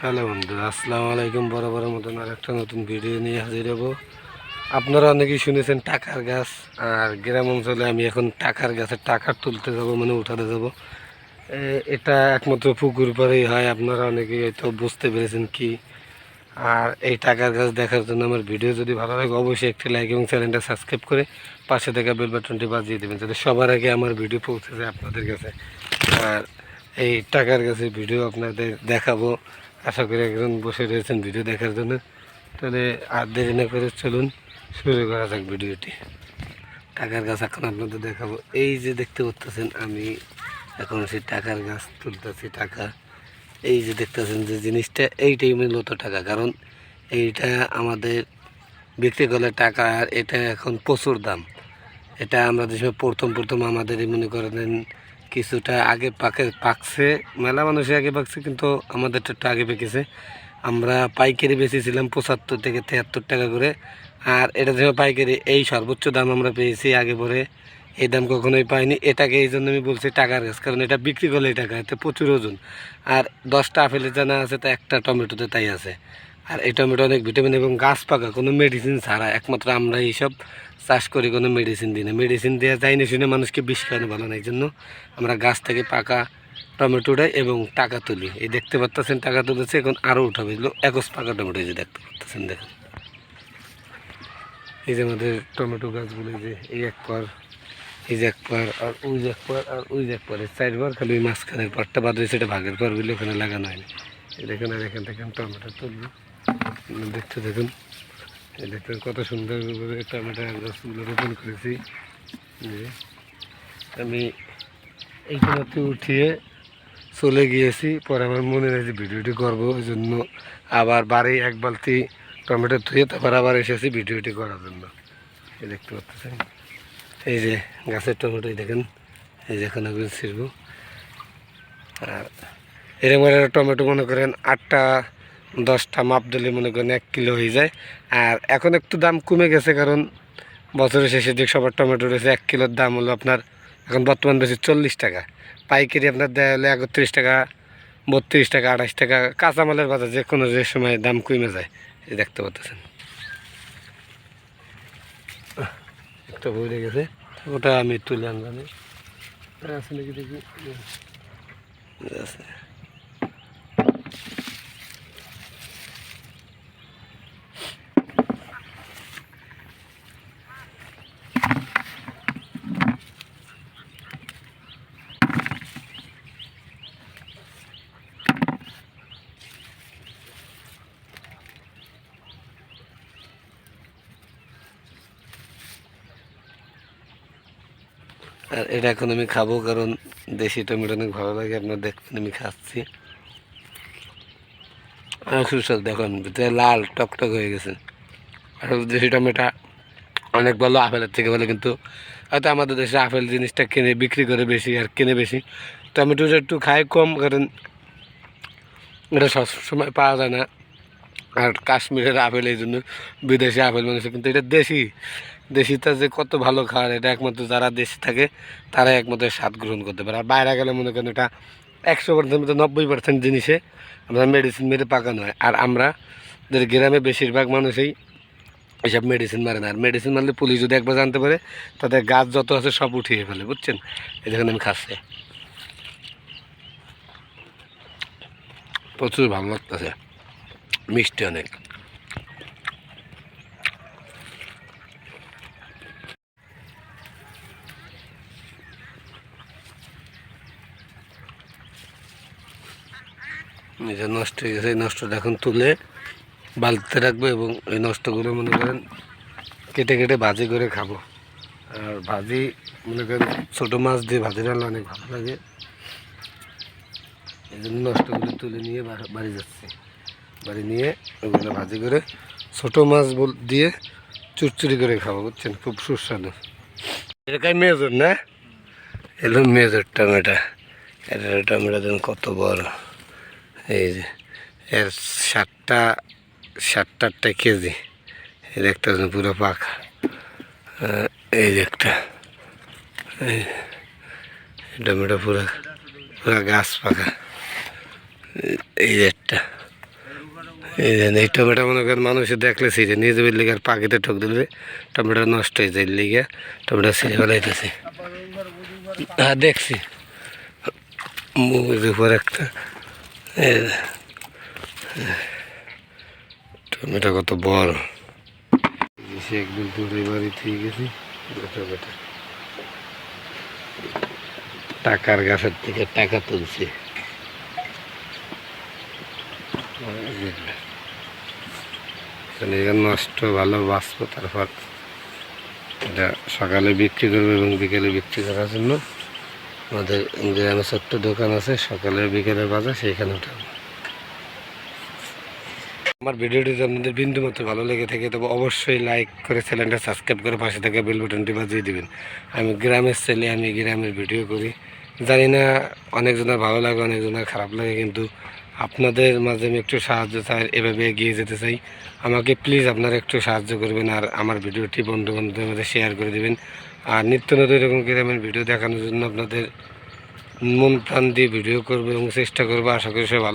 Hello বন্ধুরা আসসালামু আলাইকুম বরাবরের মতন আর একটা নতুন ভিডিও নিয়ে হাজির হব। আপনারা অনেকেই শুনেছেন টাকার গাছ, আর গ্রাম অঞ্চলে আমি এখন টাকার গাছের টাকা তুলতে যাব মানে উঠাতে যাব। এটা একমাত্র পুকুর পরেই হয়, আপনারা অনেকেই হয়তো বুঝতে পেরেছেন কি। আর এই টাকার গাছ দেখার জন্য আমার ভিডিও যদি ভালো লাগে, অবশ্যই একটি লাইক এবং চ্যানেলটা সাবস্ক্রাইব করে পাশে থাকা বেল বাটনটি বাজিয়ে দেবেন, যাতে সবার আগে আমার ভিডিও পৌঁছে যায় আপনাদের কাছে। আর এই টাকার গাছের ভিডিও আপনাদের দেখাবো। আশা করি একজন বসে রয়েছেন ভিডিও দেখার জন্য। তাহলে আর দেরি না করে চলুন, শুরু করা যাক ভিডিওটি টাকার গাছ এখন আপনাদের দেখাবো। এই যে দেখতে পাচ্ছেন, আমি এখন সেই টাকার গাছ তুলতেছি, টাকা। এই যে দেখতেছেন যে জিনিসটা এইটাই মূলত টাকা। কারণ এইটা আমাদের বিক্রি করলে টাকা আর এটা এখন প্রচুর দাম। এটা আমরা দেশে প্রথম প্রথম আমাদের মনে করেন কিছুটা আগে পাকে পাকছে, মেলা মানুষের আগে পাকছে, কিন্তু আমাদেরটা একটু আগে পেকেছে। আমরা পাইকারি বেচেছিলাম পঁচাত্তর থেকে তিয়াত্তর টাকা করে, আর এটা যেমন পাইকারি, এই সর্বোচ্চ দাম আমরা পেয়েছি আগে পরে। এই দাম কখনোই পাইনি। এটাকে এই জন্য আমি বলছি টাকার গাছ কারণ এটা বিক্রি করলে এই টাকা, এতে প্রচুর ওজন। আর দশটা আপেলের জানা আছে, তা একটা টমেটোতে তাই আছে। আর এই টমেটো অনেক ভিটামিন এবং গাছ পাকা, কোনো মেডিসিন ছাড়া। একমাত্র আমরা এইসব চাষ করি কোনো মেডিসিন দিই না। মেডিসিন দেওয়া যায় না শুনে মানুষকে বিষ খাওয়ানো ভালো না। এই জন্য আমরা গাছ থেকে পাকা টমেটো উঠাই এবং টাকা তুলি। এই দেখতে পাচ্ছেন টাকা তুলেছে, এখন আরও উঠাবে। একস পাকা টমেটো যে দেখতে পাচ্ছেন দেখুন। এই যে আমাদের টমেটো গাছগুলো যে এই এক পর, এই যে এক পার, আর ওই যে এক পার, আর ওই যে এক পার। চারবার খালি ওই মাঝখানের পারটা বাদ হয়েছে এটা ভাগের পারগুলো ওখানে লাগানো হয়নি। দেখুন, আর এখান থেকে টমেটো তুলবো। দেখতে দেখুন দেখুন কত সুন্দরভাবে টমেটো গাছগুলো রোপণ করেছি। আমি এইখানে উঠিয়ে চলে গিয়েছি। পরে আমার মনে হয় যে ভিডিওটি করব ওই জন্য আবার বাড়ি এক বালতি টমেটো ধুয়ে তারপর আবার এসেছি ভিডিওটি করার জন্য। এই দেখতে পাচ্ছেন? এই যে গাছের টমেটোই দেখেন। এই যে এখন আর এরকম টমেটো মনে করেন আটটা দশটা মাপ দিলে মনে করেন এক কিলো হয়ে যায়। আর এখন একটু দাম কমে গেছে কারণ বছরের শেষে দিক সবার টমেটো রয়েছে, এক কিলোর দাম হলো আপনার এখন বর্তমান বেশি চল্লিশ টাকা। পাইকারি আপনার দেয় হলে একত্রিশ টাকা, বত্রিশ টাকা, আঠাশ টাকা, কাঁচামালের বাজার যে কোনো যে সময় দাম কমে যায় দেখতে পাচ্ছেন। একটা বই গেছে, ওটা আমি তুলে আনলাম। আছে নাকি দেখি? আছে। আর এটা এখন আমি খাব, কারণ দেশি টমেটো অনেক ভালো লাগে। আপনার দেখবেন আমি খাচ্ছি। আর সুস্বাদ দেখুন ভিতরে লাল টকটক হয়ে গেছে। আর দেশি টমেটো অনেক ভালো, আপেলের থেকে ভালো, কিন্তু হয়তো আমাদের দেশে আপেল জিনিসটা কিনে বিক্রি করে বেশি আর কিনে বেশি। টমেটোটা একটু খায় কম, কারণ এটা সবসময় পাওয়া যায় না। আর কাশ্মীরের আপেল, এই জন্য বিদেশি আপেল মানুষের কিন্তু এটা দেশি। দেশিটা যে কত ভালো খাওয়ার, এটা একমাত্র যারা দেশি থাকে, তারাই একমাত্র স্বাদ গ্রহণ করতে পারে। আর বাইরে গেলে মনে করেন এটা একশো পার্সেন্ট নব্বই পার্সেন্ট জিনিসে আমরা মেডিসিন মেরে পাকানো হয়। আর আমরা গ্রামে বেশিরভাগ মানুষই এসব মেডিসিন মারে না। আর মেডিসিন মারলে পুলিশ যদি একবার জানতে পারে, তাদের গাছ যত আছে সব উঠিয়ে ফেলে, বুঝছেন? এই দেখেন আমি খাচ্ছি। প্রচুর ভালো লাগতেছে। মিষ্টি অনেক। এই যে নষ্ট হয়ে গেছে, এই নষ্টটা এখন তুলে বালতিতে রাখব এবং এই নষ্টগুলো মনে করেন কেটে কেটে ভাজি করে খাব। আর ভাজি মনে করেন ছোটো মাছ দিয়ে ভাজি রান্না অনেক ভালো লাগে। এই জন্য নষ্টগুলো তুলে নিয়ে বাড়ি যাচ্ছি। বাড়ি নিয়ে ওগুলো ভাজি করে ছোটো মাছ দিয়ে চুরচুরি করে খাব, বুঝছেন? খুব সুস্বাদু। এটাকাই মেজর না? এলো মেজর টমেটো। এটা টমেটো দেখুন কত বড়। এই যে, এর সাতটা সাতটা আটটা কেজি। এই পাচ্ছেন পুরো পাখা। এই যে একটা। টমেটো পুরো পুরো গাছ পাকা এই- যে একটা। এই যে, এই টমেটো মনে করেন মানুষে দেখলে সিরে নিজে লিগে আর পাখিতে ঠক দিলে টমেটো নষ্ট হয়ে যায় লিগে, টমেটো ছিঁড়ে ফেলাইতেছে। হ্যাঁ দেখছি। মুখের উপর একটা। টমেটো কত বড়? একদিন দূরে বাড়ি থেকে গেছি। টমেটো টাকার গাছের থেকে টাকা তুলছি। এখানে নষ্ট ভালো বাঁচবো, তারপর এটা সকালে বিক্রি করব এবং বিকেলে বিক্রি করার জন্য আমাদের গ্রামে ছোট্ট দোকান আছে, সকালে বিকেলে বাজার, সেইখানে উঠাবো আমার ভিডিওটি যদি আপনাদের বিন্দু মতো ভালো লেগে থাকে, তবে অবশ্যই লাইক করে চ্যানেলটা সাবস্ক্রাইব করে পাশে থাকা বেল বাটনটি বাজিয়ে দেবেন। আমি গ্রামের ছেলে, আমি গ্রামের ভিডিও করি। জানি না, অনেকজনের ভালো লাগে, অনেকজনের খারাপ লাগে, কিন্তু আপনাদের মাঝে আমি একটু সাহায্য চাই, এভাবে এগিয়ে যেতে চাই। আমাকে প্লিজ আপনারা একটু সাহায্য করবেন আর আমার ভিডিওটি বন্ধু বান্ধবের মধ্যে শেয়ার করে দেবেন। আর নিত্য নতুন এরকম গ্রামের ভিডিও দেখানোর জন্য আপনাদের মন প্রাণ দিয়ে ভিডিও করব এবং চেষ্টা করব। আশা করি সে ভালো